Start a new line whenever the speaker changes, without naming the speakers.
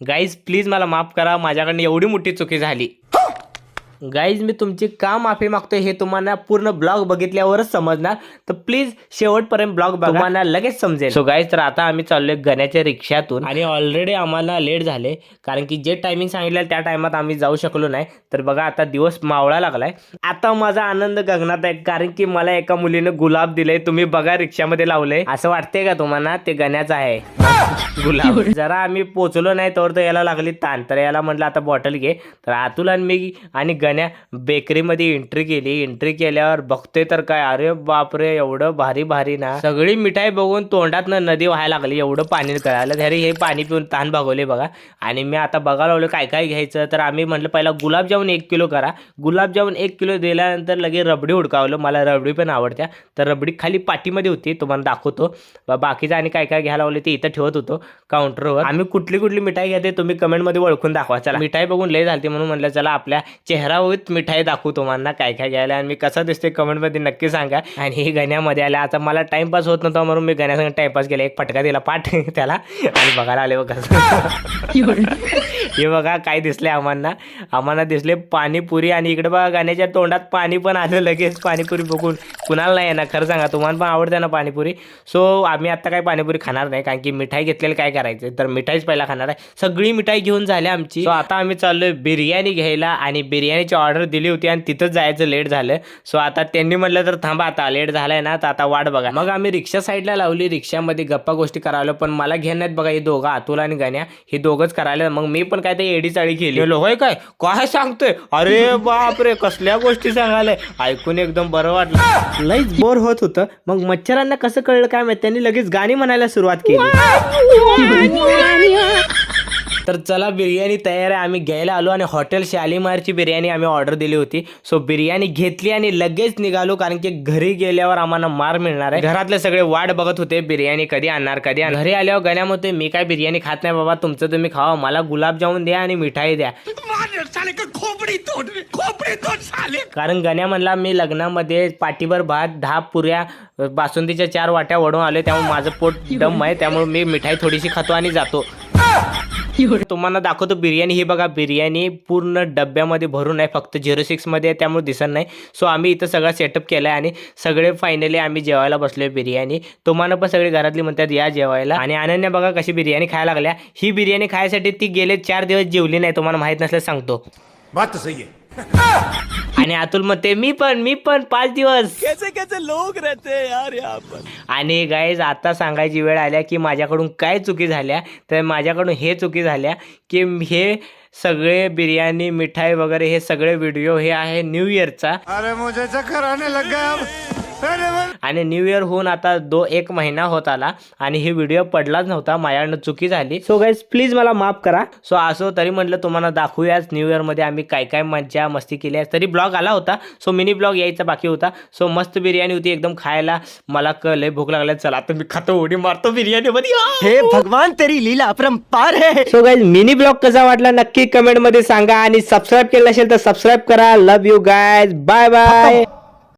Guys please मला माफ करा. माझ्याकडनं एवढी मोठी चुकी झाली. गाईज मी तुमची का माफी मागतोय हे तुम्हाला पूर्ण ब्लॉग बघितल्यावरच समजणार. तर प्लीज शेवटपर्यंत ब्लॉग बघा. तुम्हाला लगेच समजेल. सो गाईज तर आता आम्ही चाललोय गण्याच्या रिक्षातून. आणि ऑलरेडी आम्हाला लेट झाले. कारण की जे टायमिंग सांगितलं त्या टायमात आम्ही जाऊ शकलो नाही. तर बघा आता दिवस मावळा लागलाय. आता माझा आनंद गगनात आहे. कारण की मला एका मुलीनं गुलाब दिले तुम्ही बघा रिक्षामध्ये लावले असं वाटतंय का तुम्हाला? ते गण्याचं आहे. गुलाब. जरा आम्ही पोचलो नाही तर याला लागली ताण. तर याला म्हटलं आता बॉटल घे. तर अतुल आणि मी आणि त्याने बेकरीमध्ये एंट्री केली. एंट्री केल्यावर बघतोय तर काय अरे बापरे एवढं भारी भारी ना. सगळी मिठाई बघून तोंडात नदी व्हायला लागली. एवढं पाणी कळालं. घरी हे पाणी पिऊन ताण भागवले बघा. आणि मी आता बघायला लागलो काय काय घ्यायचं? तर आम्ही म्हटलं पहिला गुलाबजामुन एक किलो करा. गुलाबजामून एक किलो दिल्यानंतर लगेच रबडी हुडकावलं मला रबडी पण आवडत्या. तर रबडी खाली पाठीमध्ये होती. तुम्हाला दाखवतो. बाकीचं आणि काय काय घ्यायला लावले ते इथं ठेवत होतो काउंटरवर आम्ही कुठली कुठली मिठाई घेते तुम्ही कमेंटमध्ये ओळखून दाखवा. चला. मिठाई बघून लय झालती म्हणून म्हटलं चला आपल्या चेहरा चेहरावर मिठाई दाखवू तुम्हाला काय काय घ्यायला आणि मी कसं दिसते कमेंटमध्ये नक्की सांगा. आणि हे गण्यामध्ये आल्या. आता मला टाइमपास होत नव्हता म्हणून मी गण्यासंग टाइमपास केला. एक फटका दिला पाठ त्याला. आणि बघायला आले बघा. हे बघा काय दिसले आम्हाला आम्हाला दिसले पाणीपुरी. आणि इकडे बघा गाण्याच्या तोंडात पाणी पण आलं लगेच. पाणीपुरी बघून कुणाला नाही येणार. खरं सांगा तुम्हाला पण आवडते ना पाणीपुरी. सो आम्ही आता काय पाणीपुरी खाणार नाही. कारण की मिठाई घेतलेली काय करायचं तर मिठाईच पहिला खाणार आहे. सगळी मिठाई घेऊन झाली आमची. सो आता आम्ही चाललोय बिर्याणी घ्यायला. आणि बिर्याणी बिर्याणीची ऑर्डर दिली होती आणि तिथंच जायचं लेट झालं. सो आता त्यांनी म्हटलं तर थांबा आता लेट झालाय ना तर आता वाट बघा. मग आम्ही रिक्षा साईडला लावली रिक्षामध्ये गप्पा गोष्टी करायला पण मला घेण्यात बघा हे दोघं अतुल आणि गण्या हे दोघंच करायला. मग मी पण काय ते एडी चाळी केली. होय काय? काय सांगतोय? अरे बापरे कसल्या गोष्टी सांगायला ऐकून एकदम बरं वाटलं. लईच बोर होत होतं. मग मच्छरांना कसं कळलं काय माहिती? त्यांनी लगेच गाणी म्हणायला सुरुवात केली. तर चला बिर्याणी तयार आहे. आम्ही घ्यायला आलो आणि हॉटेल शालीमारची बिर्याणी आम्ही ऑर्डर दिली होती. सो बिर्याणी घेतली आणि लगेच निघालो कारण की घरी गेल्यावर आम्हाला मार मिळणार आहे. घरातले सगळे वाट बघत होते बिर्याणी कधी आणणार कधी घरी आल्यावर गण्यामध्ये मी काय बिर्याणी खात नाही बाबा तुमचं तुम्ही खावा मला गुलाबजामुन द्या आणि मिठाई द्या. कारण गण्या म्हणला मी लग्नामध्ये पाठीभर भात दहा पुऱ्या बासुंदीच्या चार वाट्या वडून आले त्यामुळे माझं पोट दम आहे त्यामुळे मी मिठाई थोडीशी खातो आणि जातो. तुम्हाला दाखवतो बिर्याणी ही बघा बिर्याणी पूर्ण डब्यामध्ये भरून आहे फक्त झिरो सिक्समध्ये आहे त्यामुळे दिसत नाही. सो आम्ही इथं सगळं सेटअप केलं आहे आणि सगळे फायनली आम्ही जेवायला बसलोय बिर्याणी. तुम्हाला पण सगळे घरातली म्हणतात या जेवायला. आणि अनन्या बघा कशी बिर्याणी खायला लागल्या. ही बिर्याणी खायसाठी ती गेले चार दिवस जेवली नाही तुम्हाला माहीत नसल्यास सांगतो.
बात सही है
आणि अतुल म्हणते मी पण मी पण पाच दिवस.
कैसे कैसे लोग रहते हैं यार यहाँ पर।
आणि गाईज आता सांगायची वेळ आल्या की माझ्याकडून काय चुकी झाल्या तर माझ्याकडून हे चुकी झाल्या की हे सगळे बिर्याणी मिठाई वगैरे हे सगळे व्हिडिओ हे आहे न्यू इयरचा.
अरे मुझे चक्कर आने लग गया अब।
आणि न्यू इयर होऊन आता दो एक महिना होत आला आणि हे व्हिडिओ पडलाच नव्हता माझ्याकडनं चुकी झाली. सो गाईज प्लीज मला माफ करा. सो असो तरी म्हटलं तुम्हाला दाखवूयाच न्यू इयरमध्ये आम्ही काय काय मज्जा मस्ती केली आहे. तरी ब्लॉग आला होता. सो मिनी ब्लॉग यायचा बाकी होता. सो मस्त बिर्याणी होती एकदम खायला. मला कळले भूक लागल्या चला आता मी खातो उडी मारतो बिर्याणीमध्ये
हे भगवान तेरी लीला अपरंपार है
सो गाईज मिनी ब्लॉग कसा वाटला नक्की कमेंटमध्ये सांगा. आणि सबस्क्राईब केलं नसेल तर सबस्क्राईब करा. Love you guys bye bye